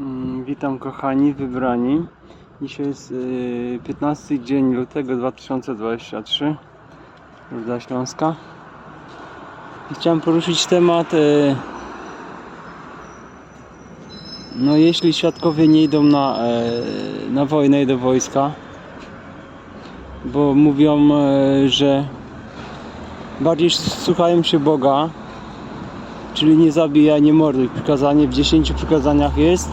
Mm, Witam kochani, wybrani. Dzisiaj jest y, 15 dzień lutego 2023 Ruda Śląska. Chciałem poruszyć temat y, no jeśli świadkowie nie idą na, e, na wojnę i do wojska bo mówią, że bardziej słuchają się Boga czyli nie zabijaj, nie morduj. Przykazanie w 10 przykazaniach jest.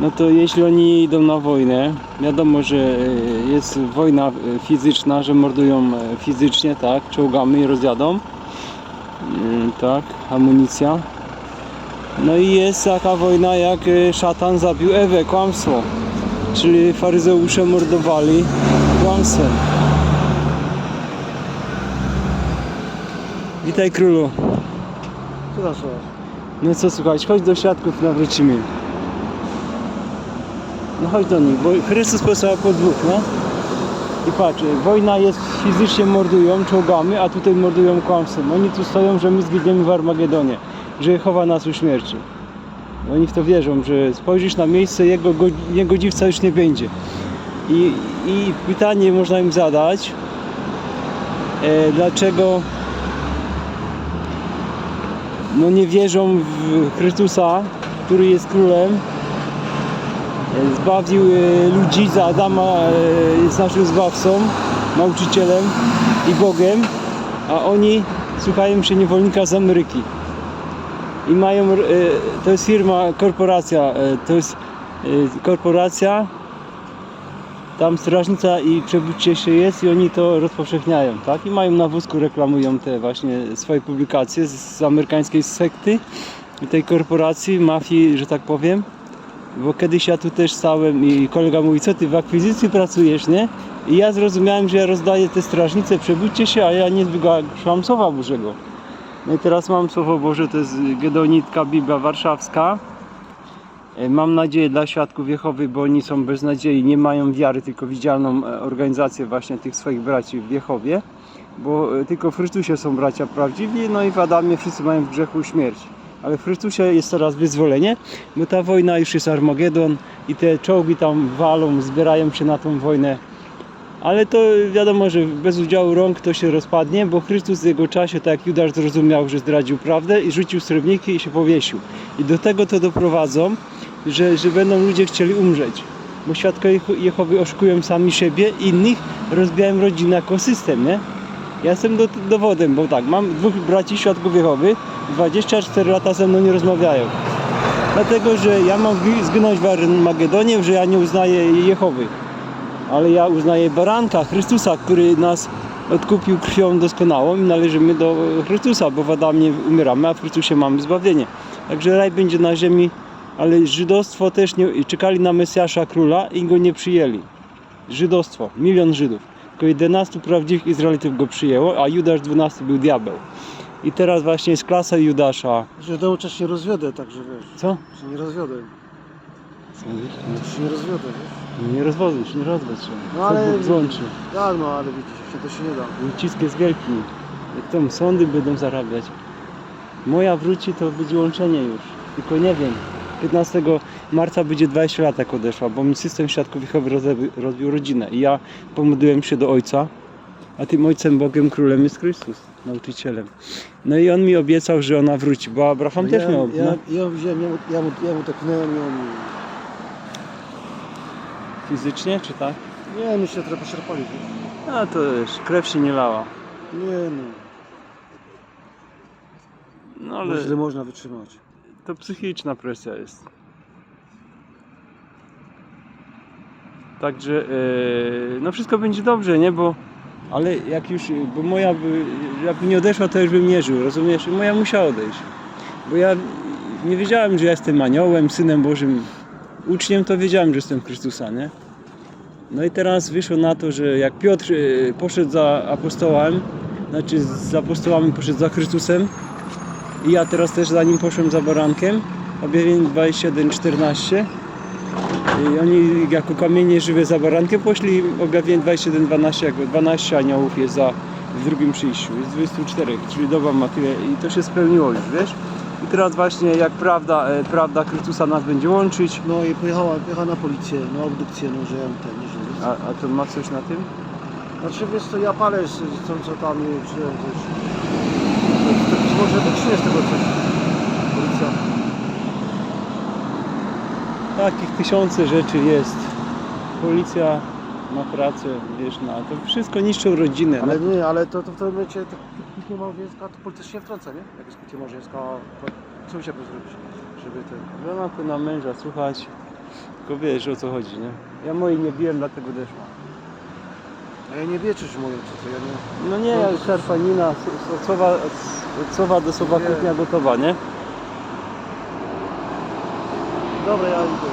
No to jeśli oni idą na wojnę, wiadomo, że e, jest wojna e, fizyczna, że mordują e, fizycznie, tak, czołgamy i rozjadą. Mm, Tak, amunicja. No i jest taka wojna, jak szatan zabił Ewę, kłamstwo. Czyli faryzeusze mordowali kłamstwem. Witaj królu. Tam słuchasz? No co słuchać, chodź do świadków, nawrócimy. No chodź do nich, bo Chrystus posłał po dwóch, no. I patrz, wojna jest, fizycznie mordują czołgamy, a tutaj mordują kłamstwem. Oni tu stoją, że my zginiemy w Armagedonie, że chowa nas uśmierci. Oni w to wierzą, że spojrzysz na miejsce, jego go- niegodziwca już nie będzie. I, I pytanie można im zadać, e, dlaczego no nie wierzą w Chrystusa, który jest królem. Zbawił e, ludzi za Adama, e, jest naszym zbawcą, nauczycielem i Bogiem, a oni słuchają się niewolnika z Ameryki. I mają, e, to jest firma, korporacja, to jest korporacja, tam strażnica i przebudźcie się jest i oni to rozpowszechniają, tak? I mają na wózku, reklamują te właśnie swoje publikacje z, z amerykańskiej sekty i tej korporacji, mafii, że tak powiem. Bo kiedyś ja tu też stałem i kolega mówi, co ty w akwizycji pracujesz, nie? I ja zrozumiałem, że ja rozdaję te strażnice, przebudźcie się, a ja nie wygłaszam Słowa Bożego. No i teraz mam Słowo Boże, to jest Gedonitka Biblia Warszawska. E, Mam nadzieję dla świadków Jehowy, bo oni są bez nadziei, nie mają wiary, tylko widzialną e, organizację właśnie tych swoich braci w Jehowie, bo e, tylko w Chrystusie są bracia prawdziwi, no i w Adamie wszyscy mają w grzechu śmierć. Ale w Chrystusie jest teraz wyzwolenie, bo ta wojna już jest Armagedon i te czołgi tam walą, zbierają się na tą wojnę. Ale to wiadomo, że bez udziału rąk to się rozpadnie, bo Chrystus w jego czasie, tak jak Judasz zrozumiał, że zdradził prawdę i rzucił srebrniki i się powiesił. I do tego to doprowadzą, że, że będą ludzie chcieli umrzeć. Bo świadkowie Jeho- Jehowy oszukują sami siebie, innych rozbijają rodzinę jako system, nie? Ja jestem do, dowodem, bo tak, mam dwóch braci świadków Jehowy, 24 lata ze mną nie rozmawiają. Dlatego, że ja mam zgi- zginąć w Armagedonie, że ja nie uznaję Jehowy. Ale ja uznaję baranka, Chrystusa, który nas odkupił krwią doskonałą i należymy do Chrystusa, bo w Adamie umieramy, a w Chrystusie mamy zbawienie. Także raj będzie na ziemi, ale żydostwo też nie, czekali na Mesjasza króla i go nie przyjęli. Żydostwo, milion Żydów. Tylko 11 prawdziwych Izraelitów go przyjęło, a Judasz 12 był diabeł. I teraz właśnie jest klasa Judasza. Że czas się rozwiodę, także wiesz. Co? Się nie rozwiodę. Co mówisz? Się nie rozwiodę, wiesz. Nie rozwodzisz, nie rozwódź się. No ale- Bóg złączy. No ale widzisz, to się nie da. Ucisk jest wielki. Tam sądy będą zarabiać. Moja wróci, to będzie łączenie już. Tylko nie wiem. 15 marca będzie 20 lat jak odeszła, bo mi system świadków Jehowy rozbi- rozbił rodzinę. I ja pomodliłem się do Ojca, a tym Ojcem Bogiem Królem jest Chrystus, nauczycielem. No i On mi obiecał, że ona wróci, bo Abraham No też ja, miał. Ja, no, ja, wziąłem, ja, mu, ja, mu, ja mu i on... fizycznie czy tak? Nie, my się trochę poszarpali. A to już krew się nie lała. Nie no, No ale... ale źle można wytrzymać. To psychiczna presja jest. Także e, no wszystko będzie dobrze, nie? Bo ale jak już, bo moja by, jakby nie odeszła, to już bym nie żył, rozumiesz? Moja musiała odejść. Bo ja nie wiedziałem, że ja jestem aniołem, synem Bożym, uczniem, to wiedziałem, że jestem Chrystusa, nie? No i teraz wyszło na to, że jak Piotr e, poszedł za apostołem, znaczy z apostołami poszedł za Chrystusem, i ja teraz też za nim poszłem za barankiem. Objawienie 21-14. I oni jako kamienie żywe za barankiem poszli. Objawienie 21-12 jako 12 aniołów jest za w drugim przyjściu. Jest 24, czyli doba ma tyle i to się spełniło już, wiesz? I teraz właśnie jak prawda, e, prawda Chrystusa nas będzie łączyć. No i pojechała, pojechała na policję, na obdukcję, no że ja ten nie żyję. A, a to ma coś na tym? Znaczy wiesz co, ja palę z, z co, co tam nie czy coś. Może z tego coś. Policja. Takich tysiące rzeczy jest. Policja ma pracę, wiesz, na to wszystko niszczą rodzinę. Ale no. nie, ale to, to w tym momencie to kłótnia małżeńska, to policja się nie wtrąca, nie? Jak jest kłótnia małżeńska, to co musiałby zrobić, żeby ten... Żona to na męża słuchać, tylko wiesz o co chodzi, nie? Ja mojej nie biłem, dlatego deszła. A ja nie wieczysz moją, co to ja nie... No nie, ale szarpanina, sowa, sowa do sowa Nie. kuchnia gotowa, nie? Dobra, ja idę.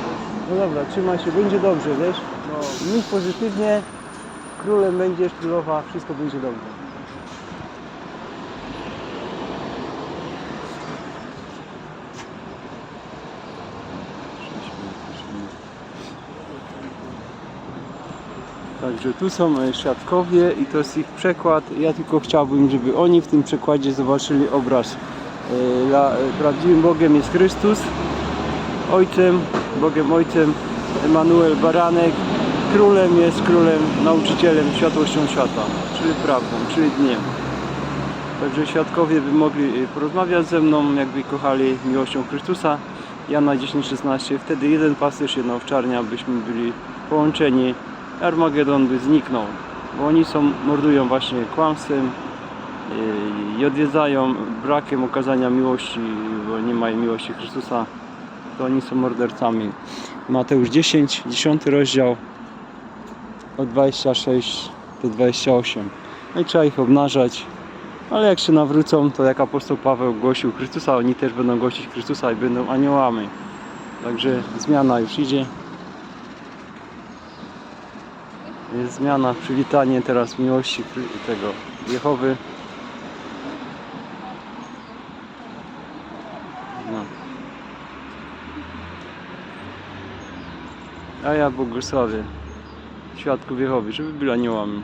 No dobra, trzymaj się, będzie dobrze, wiesz? No, Myśl pozytywnie, królem będziesz, królowa, wszystko będzie dobrze. Także tu są e, świadkowie i to jest ich przekład. Ja tylko chciałbym, żeby oni w tym przekładzie zobaczyli obraz. E, e, prawdziwym Bogiem jest Chrystus, Ojcem, Bogiem Ojcem, Emanuel Baranek, królem jest królem, nauczycielem, światłością świata, czyli prawdą, czyli dniem. Także świadkowie by mogli y, porozmawiać ze mną, jakby kochali miłością Chrystusa. Jana 10:16. Wtedy jeden pasterz, jedna owczarnia, byśmy byli połączeni. Armagedon by zniknął, bo oni są, mordują właśnie kłamstwem yy, i odwiedzają brakiem okazania miłości, bo nie mają miłości Chrystusa, to oni są mordercami. Mateusz 10, 10 rozdział od 26 do 28. No i trzeba ich obnażać. Ale jak się nawrócą, to jak apostoł Paweł głosił Chrystusa, oni też będą głosić Chrystusa i będą aniołami. Także zmiana już idzie. Jest zmiana, przywitanie teraz miłości tego Jehowy. No. A ja błogosławię świadków Jehowy, żeby byli aniołami.